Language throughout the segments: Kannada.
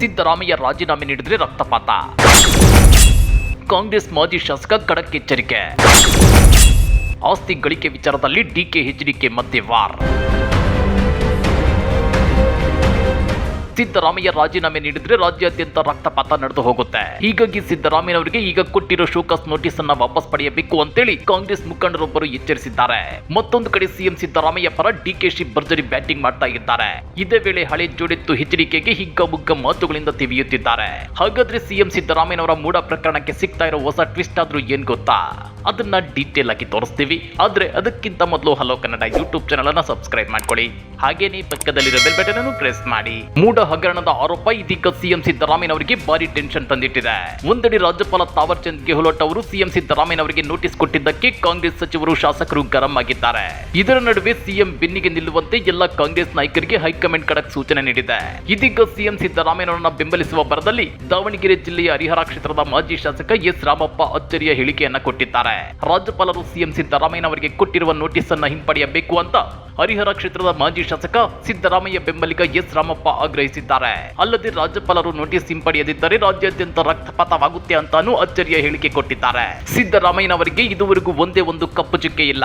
ಸಿದ್ದರಾಮಯ್ಯ ರಾಜೀನಾಮೆ ನೀಡಿದ್ರೆ ರಕ್ತಪಾತ. ಕಾಂಗ್ರೆಸ್ ಮಾಜಿ ಶಾಸಕ ಖಡಕ್ ಎಚ್ಚರಿಕೆ. ಆಸ್ತಿ ಗಳಿಕೆ ವಿಚಾರದಲ್ಲಿ ಡಿಕೆ ಹೆಚ್ಡಿಕೆ ಮಧ್ಯೆ ವಾರ್ ಸಿದ್ದರಾಮಯ್ಯ ರಾಜೀನಾಮೆ ನೀಡಿದ್ರೆ ರಾಜ್ಯಾದ್ಯಂತ ರಕ್ತಪಾತ ನಡೆದು ಹೋಗುತ್ತೆ. ಹೀಗಾಗಿ ಸಿದ್ದರಾಮಯ್ಯನವರಿಗೆ ಈಗ ಕೊಟ್ಟಿರೋ ಶೋಕಸ್ ನೋಟಿಸ್ ಅನ್ನ ವಾಪಸ್ ಪಡೆಯಬೇಕು ಅಂತೇಳಿ ಕಾಂಗ್ರೆಸ್ ಮುಖಂಡರೊಬ್ಬರು ಎಚ್ಚರಿಸಿದ್ದಾರೆ. ಮತ್ತೊಂದು ಕಡೆ ಸಿಎಂ ಸಿದ್ದರಾಮಯ್ಯ ಪರ ಡಿಕೆಶಿ ಭರ್ಜರಿ ಬ್ಯಾಟಿಂಗ್ ಮಾಡ್ತಾ ಇದ್ದಾರೆ. ಇದೇ ವೇಳೆ ಹಳೆ ಜೋಡೆತ್ತು ಎಚ್ಚರಿಕೆಗೆ ಹಿಗ್ಗಬುಗ್ಗ ಮಾತುಗಳಿಂದ ತಿವಿಯುತ್ತಿದ್ದಾರೆ ಹಾಗಾದ್ರೆ ಸಿಎಂ ಸಿದ್ದರಾಮಯ್ಯನವರ ಮೂಡ ಪ್ರಕರಣಕ್ಕೆ ಸಿಗ್ತಾ ಇರೋ ಹೊಸ ಟ್ವಿಸ್ಟ್ ಆದ್ರೂ ಏನ್ ಗೊತ್ತಾ? ಅದನ್ನ ಡೀಟೇಲ್ ಆಗಿ ತೋರಿಸ್ತೀವಿ. ಆದ್ರೆ ಅದಕ್ಕಿಂತ ಮೊದಲು ಹಲೋ ಕನ್ನಡ ಯೂಟ್ಯೂಬ್ ಚಾನಲ್ ಅನ್ನ ಸಬ್ಸ್ಕ್ರೈಬ್ ಮಾಡ್ಕೊಳ್ಳಿ. ಹಾಗೇನೇ ಪಕ್ಕದಲ್ಲಿರೋ ಬೆಲ್ ಬಟನ್ ಅನ್ನು ಪ್ರೆಸ್ ಮಾಡಿ. ಮೂಡ ಹಗರಣದ ಆರೋಪ ಇದೀಗ ಸಿಎಂ ಸಿದ್ದರಾಮಯ್ಯನವರಿಗೆ ಭಾರಿ ಟೆನ್ಷನ್ ತಂದಿಟ್ಟಿದೆ. ಒಂದೆಡೆ ರಾಜ್ಯಪಾಲ ತಾವರ್ ಚಂದ್ ಗೆಹ್ಲೋಟ್ ಅವರು ಸಿಎಂ ಸಿದ್ದರಾಮಯ್ಯನವರಿಗೆ ನೋಟಿಸ್ ಕೊಟ್ಟಿದ್ದಕ್ಕೆ ಕಾಂಗ್ರೆಸ್ ಸಚಿವರು ಶಾಸಕರು ಗರಂ ಆಗಿದ್ದಾರೆ. ಇದರ ನಡುವೆ ಸಿಎಂ ಬೆನ್ನಿಗೆ ನಿಲ್ಲುವಂತೆ ಎಲ್ಲ ಕಾಂಗ್ರೆಸ್ ನಾಯಕರಿಗೆ ಹೈಕಮಾಂಡ್ ಕಡಕ್ ಸೂಚನೆ ನೀಡಿದೆ. ಇದೀಗ ಸಿಎಂ ಸಿದ್ದರಾಮಯ್ಯನವರನ್ನ ಬೆಂಬಲಿಸುವ ಬರದಲ್ಲಿ ದಾವಣಗೆರೆ ಜಿಲ್ಲೆಯ ಹರಿಹರ ಕ್ಷೇತ್ರದ ಮಾಜಿ ಶಾಸಕ ಎಸ್ ರಾಮಪ್ಪ ಅಚ್ಚರಿಯ ಹೇಳಿಕೆಯನ್ನ ಕೊಟ್ಟಿದ್ದಾರೆ. ರಾಜ್ಯಪಾಲರು ಸಿಎಂ ಸಿದ್ದರಾಮಯ್ಯನವರಿಗೆ ಕೊಟ್ಟಿರುವ ನೋಟಿಸ್ ಅನ್ನ ಹಿಂಪಡೆಯಬೇಕು ಅಂತ ಹರಿಹರ ಕ್ಷೇತ್ರದ ಮಾಜಿ ಶಾಸಕ ಸಿದ್ದರಾಮಯ್ಯ ಬೆಂಬಲಿಗ ಎಸ್ ರಾಮಪ್ಪ ಆಗ್ರಹಿಸಿದ್ದಾರೆ ಅಲ್ಲದೆ ರಾಜ್ಯಪಾಲರು ನೋಟಿಸ್ ಹಿಂಪಡೆಯದಿದ್ದರೆ ರಾಜ್ಯಾದ್ಯಂತ ರಕ್ತಪಾತವಾಗುತ್ತೆ ಅಂತಾನೂ ಅಚ್ಚರಿಯ ಹೇಳಿಕೆ ಕೊಟ್ಟಿದ್ದಾರೆ. ಸಿದ್ದರಾಮಯ್ಯನವರಿಗೆ ಇದುವರೆಗೂ ಒಂದೇ ಒಂದು ಕಪ್ಪು ಚುಕ್ಕೆ ಇಲ್ಲ.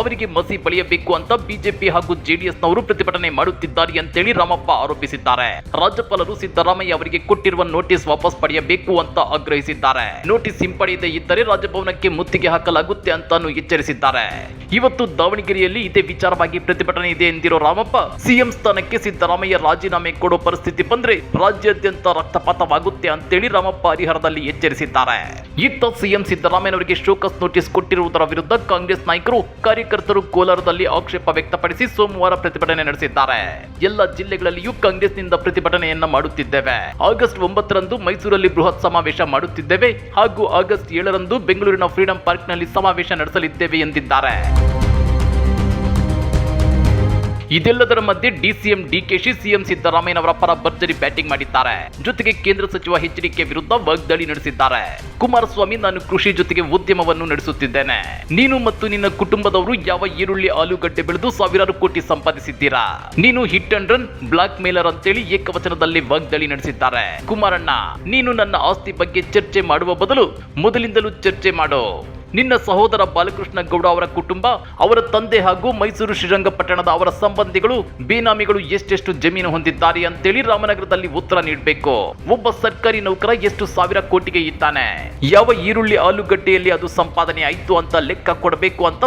ಅವರಿಗೆ ಮಸಿ ಬಳಿಯಬೇಕು ಅಂತ ಬಿಜೆಪಿ ಹಾಗೂ ಜೆಡಿಎಸ್ನವರು ಪ್ರತಿಭಟನೆ ಮಾಡುತ್ತಿದ್ದಾರೆ ಅಂತೇಳಿ ರಾಮಪ್ಪ ಆರೋಪಿಸಿದ್ದಾರೆ. ರಾಜ್ಯಪಾಲರು ಸಿದ್ದರಾಮಯ್ಯ ಅವರಿಗೆ ಕೊಟ್ಟಿರುವ ನೋಟಿಸ್ ವಾಪಸ್ ಪಡೆಯಬೇಕು ಅಂತ ಆಗ್ರಹಿಸಿದ್ದಾರೆ. ನೋಟಿಸ್ ಹಿಂಪಡೆಯದೇ ಇದ್ದರೆ ರಾಜಭವನಕ್ಕೆ ಮುತ್ತಿಗೆ ಹಾಕಲಾಗುತ್ತೆ ಅಂತಾನು ಎಚ್ಚರಿಸಿದ್ದಾರೆ. ಇವತ್ತು ದಾವಣಗೆರೆಯಲ್ಲಿ ಇದೇ ವಿಚಾರವಾಗಿ ಪ್ರತಿಭಟನೆ ಇದೆ ಎಂದಿರೋ ರಾಮಪ್ಪ, ಸಿಎಂ ಸ್ಥಾನಕ್ಕೆ ಸಿದ್ದರಾಮಯ್ಯ ರಾಜೀನಾಮೆ ಕೊಡೋ ಪರಿಸ್ಥಿತಿ ಬಂದ್ರೆ ರಾಜ್ಯಾದ್ಯಂತ ರಕ್ತಪಾತವಾಗುತ್ತೆ ಅಂತೇಳಿ ರಾಮಪ್ಪ ಹರಿಹರದಲ್ಲಿ ಎಚ್ಚರಿಸಿದ್ದಾರೆ. ಇತ್ತ ಸಿಎಂ ಸಿದ್ದರಾಮಯ್ಯನವರಿಗೆ ಶೋಕಸ್ ನೋಟಿಸ್ ಕೊಟ್ಟಿರುವುದರ ವಿರುದ್ಧ ಕಾಂಗ್ರೆಸ್ ನಾಯಕರು ಕಾರ್ಯಕರ್ತರು ಕೋಲಾರದಲ್ಲಿ ಆಕ್ಷೇಪ ವ್ಯಕ್ತಪಡಿಸಿ ಸೋಮವಾರ ಪ್ರತಿಭಟನೆ ನಡೆಸಿದ್ದಾರೆ. ಎಲ್ಲ ಜಿಲ್ಲೆಗಳಲ್ಲಿಯೂ ಕಾಂಗ್ರೆಸ್ನಿಂದ ಪ್ರತಿಭಟನೆಯನ್ನ ಮಾಡುತ್ತಿದ್ದೇವೆ. ಆಗಸ್ಟ್ ಒಂಬತ್ತರಂದು ಮೈಸೂರಲ್ಲಿ ಬೃಹತ್ ಸಮಾವೇಶ ಮಾಡುತ್ತಿದ್ದೇವೆ ಹಾಗೂ ಆಗಸ್ಟ್ ಏಳರಂದು ಬೆಂಗಳೂರಿನ ಫ್ರೀಡಂ ಪಾರ್ಕ್ನಲ್ಲಿ ಸಮಾವೇಶ ನಡೆಸಲಿದ್ದೇವೆ ಎಂದಿದ್ದಾರೆ. ಇದೆಲ್ಲದರ ಮಧ್ಯೆ ಡಿಸಿಎಂ ಡಿಕೆಶಿ, ಸಿಎಂ ಸಿದ್ದರಾಮಯ್ಯನವರ ಪರ ಭರ್ಜರಿ ಬ್ಯಾಟಿಂಗ್ ಮಾಡಿದ್ದಾರೆ. ಜೊತೆಗೆ ಕೇಂದ್ರ ಸಚಿವ ಎಚ್ಡಿಕೆ ವಿರುದ್ಧ ವಾಗ್ದಾಳಿ ನಡೆಸಿದ್ದಾರೆ. ಕುಮಾರಸ್ವಾಮಿ, ನಾನು ಕೃಷಿ ಜೊತೆಗೆ ಉದ್ಯಮವನ್ನು ನಡೆಸುತ್ತಿದ್ದೇನೆ. ನೀನು ಮತ್ತು ನಿನ್ನ ಕುಟುಂಬದವರು ಯಾವ ಈರುಳ್ಳಿ, ಆಲೂಗಡ್ಡೆ ಬೆಳೆದು ಸಾವಿರಾರು ಕೋಟಿ ಸಂಪಾದಿಸಿದ್ದೀರಾ? ನೀನು hit and run, block mailer ಅಂತೇಳಿ ಏಕವಚನದಲ್ಲಿ ವಾಗ್ದಾಳಿ ನಡೆಸಿದ್ದಾರೆ. ಕುಮಾರಣ್ಣ, ನೀನು ನನ್ನ ಆಸ್ತಿ ಬಗ್ಗೆ ಚರ್ಚೆ ಮಾಡುವ ಬದಲು ಮೊದಲಿಂದಲೂ ಚರ್ಚೆ ಮಾಡು. ನಿನ್ನ ಸಹೋದರ ಬಾಲಕೃಷ್ಣ ಗೌಡ ಅವರ ಕುಟುಂಬ, ಅವರ ತಂದೆ ಹಾಗೂ ಮೈಸೂರು ಶ್ರೀರಂಗಪಟ್ಟಣದ ಅವರ ಸಂಬಂಧಿಗಳು, ಬೇನಾಮಿಗಳು ಎಷ್ಟೆಷ್ಟು ಜಮೀನು ಹೊಂದಿದ್ದಾರೆ ಅಂತೇಳಿ ರಾಮನಗರದಲ್ಲಿ ಉತ್ತರ ನೀಡಬೇಕು. ಒಬ್ಬ ಸರ್ಕಾರಿ ನೌಕರ ಎಷ್ಟು ಸಾವಿರ ಕೋಟಿಗೆ ಇದ್ದಾನೆ? ಯಾವ ಈರುಳ್ಳಿ ಆಲೂಗಡ್ಡೆಯಲ್ಲಿ ಅದು ಸಂಪಾದನೆ ಆಯ್ತು ಅಂತ ಲೆಕ್ಕ ಕೊಡಬೇಕು ಅಂತ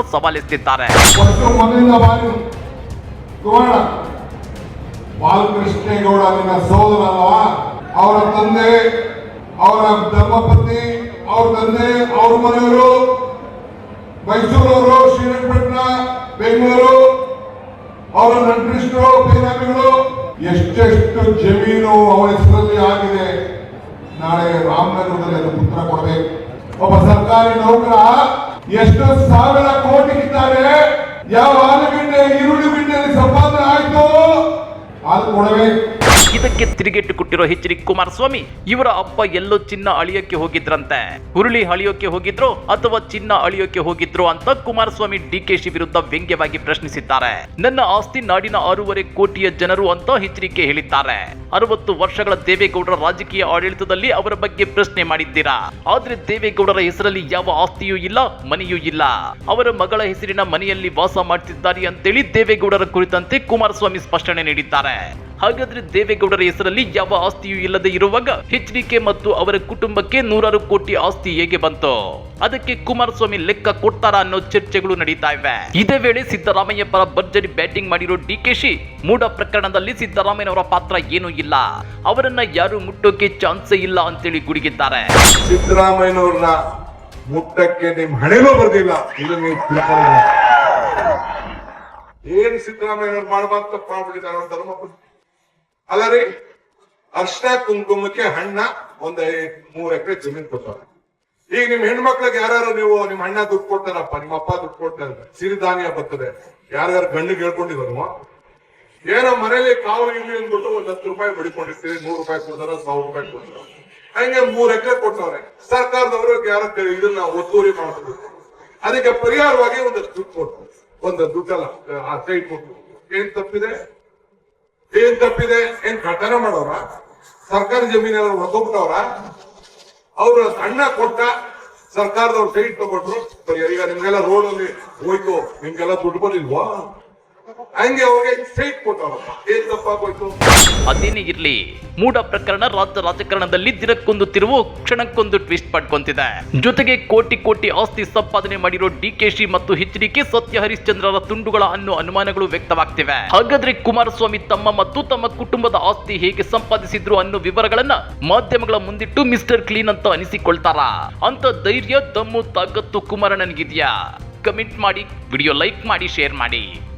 ಕುಮಾರ ಬಾಲಕೃಷ್ಣೇಗೌಡ ಅವರ ತಂದೆ, ಅವರ ಧರ್ಮಪತ್ನಿ ಅವ್ರ ತಂದೆ, ಅವ್ರ ಮನೆಯವರು, ಮೈಸೂರವರು, ಶ್ರೀರಂಗಪಟ್ಟಣ, ಬೆಂಗಳೂರು, ಅವರ ನಂಟರಿಷ್ಟರು ಬೇನಾಮಿಗಳು ಎಷ್ಟೆಷ್ಟು ಜಮೀನು ಅವರ ಹೆಸರಲ್ಲಿ ಆಗಿದೆ. ನಾಳೆ ರಾಮನಗರದಲ್ಲಿ ಅದು ಉತ್ತರ ಕೊಡಬೇಕು. ಒಬ್ಬ ಸರ್ಕಾರಿ ನೌಕರ ಎಷ್ಟು ಸಾವಿರ ಕೋಟಿ ಇದ್ದಾರೆ. ಯಾವ ಆಲೂಗಡ್ಡೆ, ಈರುಳ್ಳಿ ಗಿಡ್ಡೆಯಲ್ಲಿ ಸಂಪಾದನೆ ಆಯ್ತು? ಅದು ಕೊಡಬೇಕು. ಇದಕ್ಕೆ ತಿರುಗೇಟು ಕೊಟ್ಟಿರೋ ಎಚ್ ಡಿ ಕುಮಾರಸ್ವಾಮಿ, ಇವರ ಅಪ್ಪ ಎಲ್ಲೋ ಚಿನ್ನ ಅಳಿಯೋಕೆ ಹೋಗಿದ್ರಂತೆ. ಹುರುಳಿ ಅಳಿಯೋಕೆ ಹೋಗಿದ್ರು ಅಥವಾ ಚಿನ್ನ ಅಳಿಯೋಕೆ ಹೋಗಿದ್ರು ಅಂತ ಕುಮಾರಸ್ವಾಮಿ ಡಿಕೆಶಿ ವಿರುದ್ಧ ವ್ಯಂಗ್ಯವಾಗಿ ಪ್ರಶ್ನಿಸಿದ್ದಾರೆ. ನನ್ನ ಆಸ್ತಿ ನಾಡಿನ ಆರೂವರೆ ಕೋಟಿಯ ಜನರು ಅಂತ ಎಚ್ಚರಿಕೆ ಹೇಳಿದ್ದಾರೆ. ಅರವತ್ತು ವರ್ಷಗಳ ದೇವೇಗೌಡರ ರಾಜಕೀಯ ಆಡಳಿತದಲ್ಲಿ ಅವರ ಬಗ್ಗೆ ಪ್ರಶ್ನೆ ಮಾಡಿದ್ದೀರಾ? ಆದ್ರೆ ದೇವೇಗೌಡರ ಹೆಸರಲ್ಲಿ ಯಾವ ಆಸ್ತಿಯೂ ಇಲ್ಲ, ಮನೆಯೂ ಇಲ್ಲ. ಅವರ ಮಗಳ ಹೆಸರಿನ ಮನೆಯಲ್ಲಿ ವಾಸ ಮಾಡ್ತಿದ್ದಾರೆ ಅಂತೇಳಿ ದೇವೇಗೌಡರ ಕುರಿತಂತೆ ಕುಮಾರಸ್ವಾಮಿ ಸ್ಪಷ್ಟನೆ ನೀಡಿದ್ದಾರೆ. ಹಾಗಾದ್ರೆ ದೇವೇಗೌಡರ ಹೆಸರಲ್ಲಿ ಯಾವ ಆಸ್ತಿಯೂ ಇಲ್ಲದೆ ಇರುವಾಗ ಎಚ್ಡಿಕೆ ಮತ್ತು ಅವರ ಕುಟುಂಬಕ್ಕೆ ನೂರಾರು ಕೋಟಿ ಆಸ್ತಿ ಹೇಗೆ ಬಂತು? ಅದಕ್ಕೆ ಕುಮಾರಸ್ವಾಮಿ ಲೆಕ್ಕ ಕೊಡ್ತಾರಾ ಅನ್ನೋ ಚರ್ಚೆಗಳು ನಡೀತಾ ಇವೆ. ಇದೇ ವೇಳೆ ಸಿದ್ದರಾಮಯ್ಯ ಪರ ಭರ್ಜರಿ ಬ್ಯಾಟಿಂಗ್ ಮಾಡಿರೋ ಡಿಕೆಶಿ ಮೂಡ ಪ್ರಕರಣದಲ್ಲಿ ಸಿದ್ದರಾಮಯ್ಯನವರ ಪಾತ್ರ ಏನೂ ಇಲ್ಲ. ಅವರನ್ನ ಯಾರು ಮುಟ್ಟೋಕೆ ಚಾನ್ಸೇ ಇಲ್ಲ ಅಂತೇಳಿ ಗುಡುಗಿದ್ದಾರೆ. ಸಿದ್ದರಾಮಯ್ಯನವ್ರನ್ನ ಮುಟ್ಟಕ್ಕೆ ನಿಮ್ ಹಣೆನೂ ಬರ್ದಿಲ್ಲ. ಏನ್ ಸಿದ್ದರಾಮಯ್ಯನವ್ರು ಮಾಡಬಾರ್ದು ತಪ್ಪು ಅಲ್ಲ ರೀ, ಅರ್ಶನ ಕುಂಕುಮಕ್ಕೆ ಹಣ್ಣ ಒಂದ್ ಮೂರ್ ಎಕರೆ ಜಮೀನು ಕೊಡ್ತಾರೆ ಈಗ ನಿಮ್ ಹೆಣ್ಮಕ್ಳಿಗೆ ಯಾರು ನೀವು ನಿಮ್ ಅಣ್ಣ ದುಡ್ಡು ಕೊಡ್ತಾರಪ್ಪ, ನಿಮ್ಮ ಅಪ್ಪ ದುಡ್ಡು ಕೊಡ್ತಾರೆ. ಸಿರಿಧಾನ್ಯ ಬರ್ತದೆ. ಯಾರ್ಯಾರು ಗಂಡಿಗೆ ಹೇಳ್ಕೊಂಡಿದ್ರು ಏನೋ ಮನೇಲಿ ಕಾವು ಇಲ್ಲಿ ಅಂದ್ಬಿಟ್ಟು ಒಂದ್ ಹತ್ತು ರೂಪಾಯಿ ಬಡಿಕೊಂಡಿರ್ತೀವಿ ನೂರು ರೂಪಾಯಿ ಕೊಡ್ತಾರ, ಸಾವಿರ ರೂಪಾಯಿ ಕೊಡ್ತಾರ. ಹಂಗೆ ಮೂರ್ ಎಕರೆ ಕೊಟ್ಟವ್ರೆ. ಸರ್ಕಾರದವರು ಯಾರ ಇದನ್ನ ಒತ್ತೂರಿ ಮಾಡ್ತಾರೆ ಅದಕ್ಕೆ ಪರಿಹಾರವಾಗಿ ಒಂದು ದುಡ್ಡು ಕೊಟ್ಟು ಒಂದು ದುಡ್ಡಲ್ಲ, ಆ ಸೈಡ್ ಕೊಟ್ಟು. ಏನ್ ತಪ್ಪಿದೆ? ಏನ್ ತಪ್ಪಿದೆ? ಏನ್ ಕಟ್ಟನ ಮಾಡೋರ? ಸರ್ಕಾರಿ ಜಮೀನೆಲ್ಲ ಹೊತ್ತೋಗ್ಬಿಟ್ಟವ್ರ ಅವ್ರು ಅಣ್ಣ ಕೊಟ್ಟ ಸರ್ಕಾರದವ್ರು ಸೈಟ್ ತಗೊಂಡ್ರು. ಈಗ ನಿಮ್ಗೆಲ್ಲ ರೋಡ್ ಅಲ್ಲಿ ಹೋಯ್ತು ನಿಮ್ಗೆಲ್ಲ ದುಡ್ಡು ಬಂದಿಲ್ವಾ? ಹಂಗೆ ಕೊಟ್ಟವ್ರಪ್ಪ ಏನ್ ತಪ್ಪಾಗೋಯ್ತು? ಅದೇನೇ ಇರ್ಲಿ ಮೂಡ ಪ್ರಕರಣ ರಾಜ್ಯ ರಾಜಕಾರಣದಲ್ಲಿ ದಿನಕ್ಕೊಂದು ತಿರುವು, ಕ್ಷಣಕ್ಕೊಂದು ಟ್ವಿಸ್ಟ್ ಪಡ್ಕೊಂತಿದೆ ಜೊತೆಗೆ ಕೋಟಿ ಕೋಟಿ ಆಸ್ತಿ ಸಂಪಾದನೆ ಮಾಡಿರೋ ಡಿಕೆಶಿ ಮತ್ತು ಎಚ್ಡಿಕೆ ಸತ್ಯ ಹರಿಶ್ಚಂದ್ರರ ತುಂಡುಗಳ ಅನ್ನೋ ಅನುಮಾನಗಳು ವ್ಯಕ್ತವಾಗ್ತಿವೆ. ಹಾಗಾದ್ರೆ ಕುಮಾರಸ್ವಾಮಿ ತಮ್ಮ ಮತ್ತು ತಮ್ಮ ಕುಟುಂಬದ ಆಸ್ತಿ ಹೇಗೆ ಸಂಪಾದಿಸಿದ್ರು ಅನ್ನೋ ವಿವರಗಳನ್ನ ಮಾಧ್ಯಮಗಳ ಮುಂದಿಟ್ಟು ಮಿಸ್ಟರ್ ಕ್ಲೀನ್ ಅಂತ ಅನಿಸಿಕೊಳ್ತಾರ? ಅಂತ ಧೈರ್ಯ, ದಮ್ಮು, ತಾಕತ್ತು ಕುಮಾರಣ್ಣನಿಗಿದ್ಯಾ? ಕಮೆಂಟ್ ಮಾಡಿ, ವಿಡಿಯೋ ಲೈಕ್ ಮಾಡಿ, ಶೇರ್ ಮಾಡಿ.